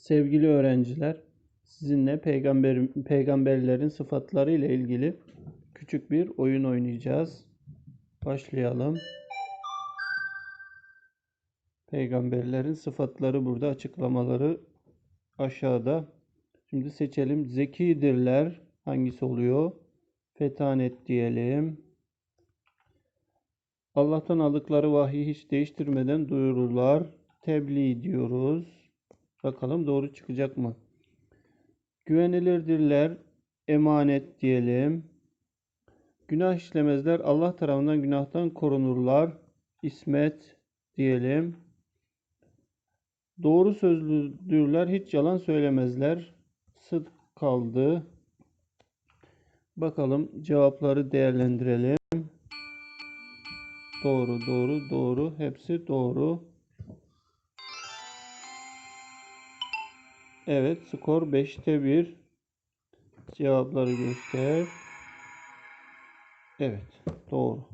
Sevgili öğrenciler, sizinle peygamber, peygamberlerin sıfatları ile ilgili küçük bir oyun oynayacağız. Başlayalım. Peygamberlerin sıfatları burada, açıklamaları aşağıda. Şimdi seçelim. Zekidirler. Hangisi oluyor? Fetanet diyelim. Allah'tan aldıkları vahyi hiç değiştirmeden duyururlar. Tebliğ diyoruz. Bakalım doğru çıkacak mı? Güvenilirdirler. Emanet diyelim. Günah işlemezler. Allah tarafından günahtan korunurlar. İsmet diyelim. Doğru sözlüdürler. Hiç yalan söylemezler. Sıdk kaldı. Bakalım cevapları değerlendirelim. Doğru, doğru, doğru. Hepsi doğru. Evet, skor 5'te 1. Cevapları göster. Evet, doğru.